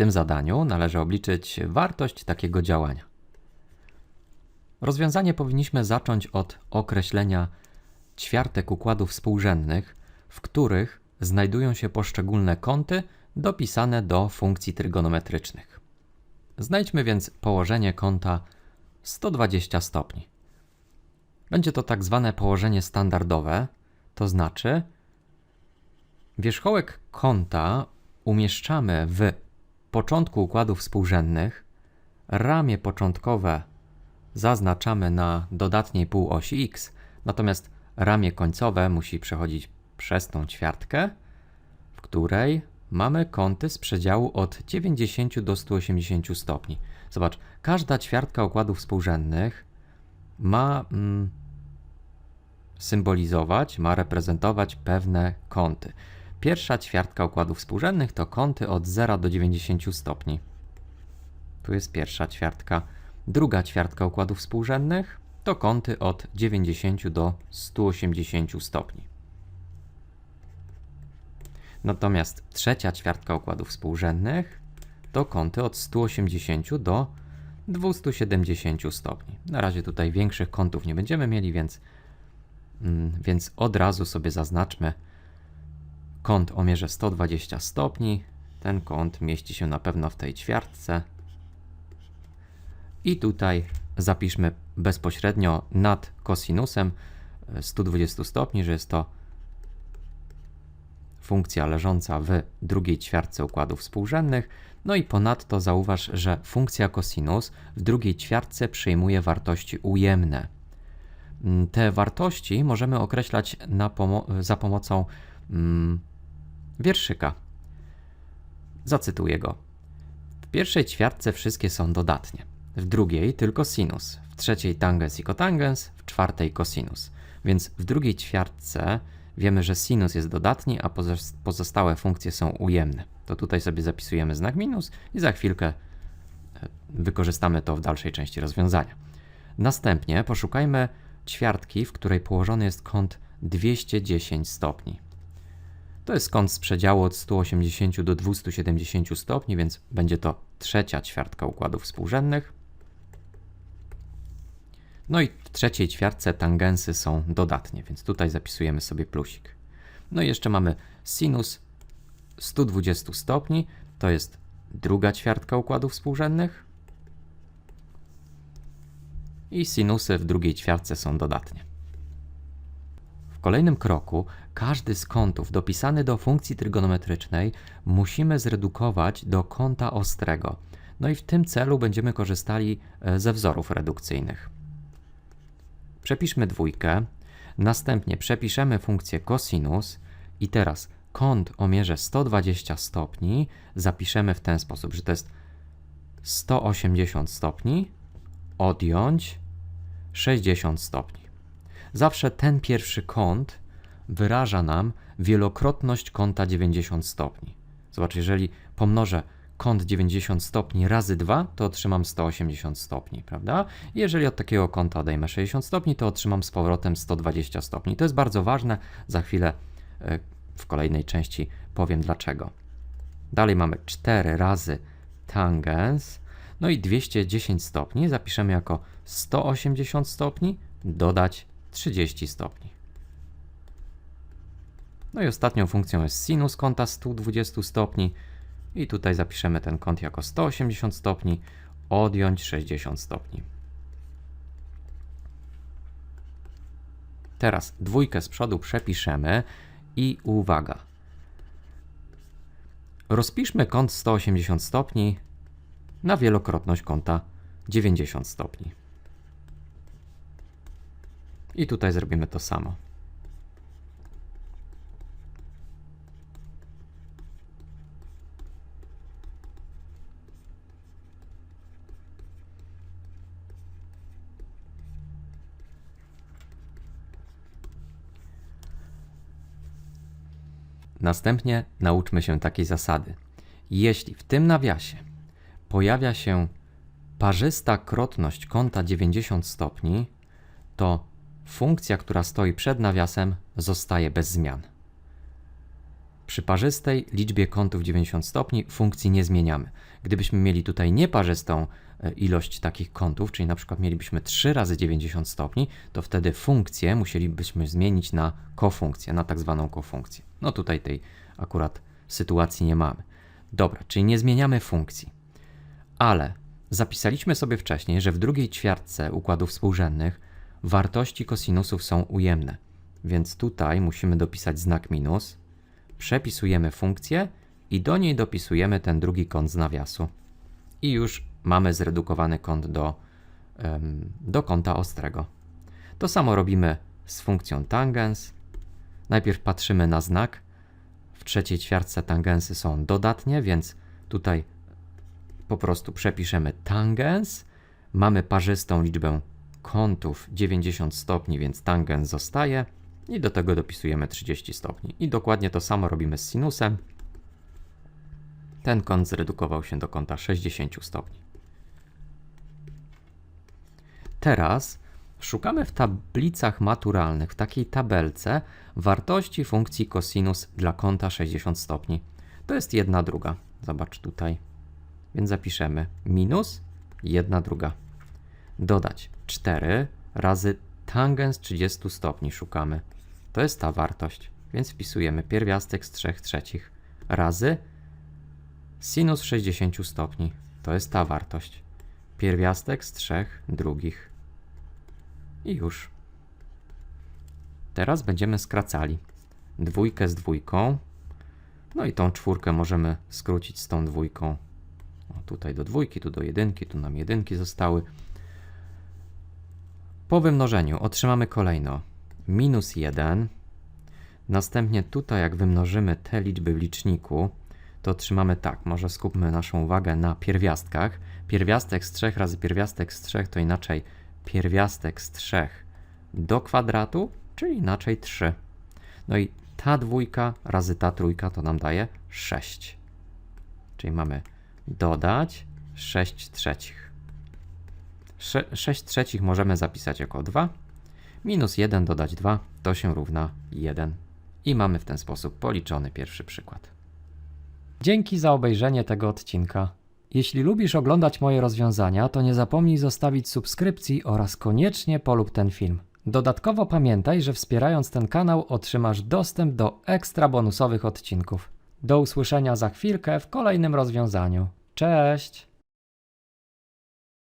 tym zadaniu należy obliczyć wartość takiego działania. Rozwiązanie powinniśmy zacząć od określenia ćwiartek układów współrzędnych, w których znajdują się poszczególne kąty dopisane do funkcji trygonometrycznych. Znajdźmy więc położenie kąta 120 stopni. Będzie to tak zwane położenie standardowe, to znaczy wierzchołek kąta umieszczamy w początku układów współrzędnych, ramię początkowe zaznaczamy na dodatniej półosi x, natomiast ramię końcowe musi przechodzić przez tą ćwiartkę, w której mamy kąty z przedziału od 90 do 180 stopni. Zobacz, każda ćwiartka układów współrzędnych ma mm, symbolizować, ma reprezentować pewne kąty. Pierwsza ćwiartka układów współrzędnych to kąty od 0 do 90 stopni. Tu jest pierwsza ćwiartka. Druga ćwiartka układów współrzędnych to kąty od 90 do 180 stopni. Natomiast trzecia ćwiartka układów współrzędnych to kąty od 180 do 270 stopni. Na razie tutaj większych kątów nie będziemy mieli, więc, mm, więc od razu sobie zaznaczmy kąt o mierze 120 stopni. Ten kąt mieści się na pewno w tej ćwiartce. I tutaj zapiszmy bezpośrednio nad kosinusem 120 stopni, że jest to funkcja leżąca w drugiej ćwiartce układów współrzędnych. No i ponadto zauważ, że funkcja cosinus w drugiej ćwiartce przyjmuje wartości ujemne. Mm, Te wartości możemy określać pomo- za pomocą mm, wierszyka. Zacytuję go. W pierwszej ćwiartce wszystkie są dodatnie, w drugiej tylko sinus, w trzeciej tangens i kotangens, w czwartej cosinus. Więc w drugiej ćwiartce wiemy, że sinus jest dodatni, a pozos- pozostałe funkcje są ujemne. To tutaj sobie zapisujemy znak minus i za chwilkę e, wykorzystamy to w dalszej części rozwiązania. Następnie poszukajmy ćwiartki, w której położony jest kąt 210 stopni. To jest kąt z przedziału od 180 do 270 stopni, więc będzie to trzecia ćwiartka układów współrzędnych. No i w trzeciej ćwiartce tangensy są dodatnie, więc tutaj zapisujemy sobie plusik. No i jeszcze mamy sinus 120 stopni, to jest druga ćwiartka układów współrzędnych. I sinusy w drugiej ćwiartce są dodatnie. W kolejnym kroku każdy z kątów dopisany do funkcji trygonometrycznej musimy zredukować do kąta ostrego. No i w tym celu będziemy korzystali e, ze wzorów redukcyjnych. Przepiszmy dwójkę, następnie przepiszemy funkcję cosinus i teraz kąt o mierze 120 stopni zapiszemy w ten sposób, że to jest 180 stopni odjąć 60 stopni. Zawsze ten pierwszy kąt wyraża nam wielokrotność kąta 90 stopni. Zobacz, jeżeli pomnożę kąt 90 stopni razy 2, to otrzymam 180 stopni, prawda? Jeżeli od takiego kąta odejmę 60 stopni, to otrzymam z powrotem 120 stopni. To jest bardzo ważne, za chwilę e, w kolejnej części powiem dlaczego. Dalej mamy 4 razy tangens, no i 210 stopni zapiszemy jako 180 stopni, dodać 30 stopni. No i ostatnią funkcją jest sinus kąta 120 stopni i tutaj zapiszemy ten kąt jako 180 stopni, odjąć 60 stopni. Teraz dwójkę z przodu przepiszemy i uwaga. Rozpiszmy kąt 180 stopni na wielokrotność kąta 90 stopni. I tutaj zrobimy to samo. Następnie nauczmy się takiej zasady. Jeśli w tym nawiasie pojawia się parzysta krotność kąta 90 stopni, to funkcja, która stoi przed nawiasem, zostaje bez zmian. Przy parzystej liczbie kątów 90 stopni funkcji nie zmieniamy. Gdybyśmy mieli tutaj nieparzystą e, ilość takich kątów, czyli na przykład mielibyśmy 3 razy 90 stopni, to wtedy funkcję musielibyśmy zmienić na kofunkcję, na tak zwaną kofunkcję. No tutaj tej akurat sytuacji nie mamy. Dobra, czyli nie zmieniamy funkcji. Ale zapisaliśmy sobie wcześniej, że w drugiej ćwiartce układów współrzędnych wartości kosinusów są ujemne. Więc tutaj musimy dopisać znak minus, przepisujemy funkcję i do niej dopisujemy ten drugi kąt z nawiasu. I już mamy zredukowany kąt do, do kąta ostrego. To samo robimy z funkcją tangens. Najpierw patrzymy na znak. W trzeciej ćwiartce tangensy są dodatnie, więc tutaj po prostu przepiszemy tangens. Mamy parzystą liczbę kątów 90 stopni, więc tangens zostaje. I do tego dopisujemy 30 stopni. I dokładnie to samo robimy z sinusem. Ten kąt zredukował się do kąta 60 stopni. Teraz szukamy w tablicach maturalnych, w takiej tabelce, wartości funkcji cosinus dla kąta 60 stopni. To jest jedna druga. Zobacz tutaj. Więc zapiszemy minus 1 druga. Dodać 4 razy tangens 30 stopni szukamy. To jest ta wartość. Więc wpisujemy pierwiastek z 3 trzecich razy sinus 60 stopni. To jest ta wartość. Pierwiastek z 3 drugich. I już. Teraz będziemy skracali dwójkę z dwójką. No i tą czwórkę możemy skrócić z tą dwójką. O, tutaj do dwójki, tu do jedynki, tu nam jedynki zostały. Po wymnożeniu otrzymamy kolejno minus 1. Następnie tutaj, jak wymnożymy te liczby w liczniku, to otrzymamy tak. Może skupmy naszą uwagę na pierwiastkach. Pierwiastek z 3 razy pierwiastek z 3 to inaczej pierwiastek z 3 do kwadratu, czyli inaczej 3. No i ta dwójka razy ta trójka to nam daje 6. Czyli mamy dodać 6 trzecich. Sze- 6 trzecich możemy zapisać jako 2. Minus 1 dodać 2 to się równa 1. I mamy w ten sposób policzony pierwszy przykład. Dzięki za obejrzenie tego odcinka. Jeśli lubisz oglądać moje rozwiązania, to nie zapomnij zostawić subskrypcji oraz koniecznie polub ten film. Dodatkowo pamiętaj, że wspierając ten kanał otrzymasz dostęp do ekstra bonusowych odcinków. Do usłyszenia za chwilkę w kolejnym rozwiązaniu. Cześć!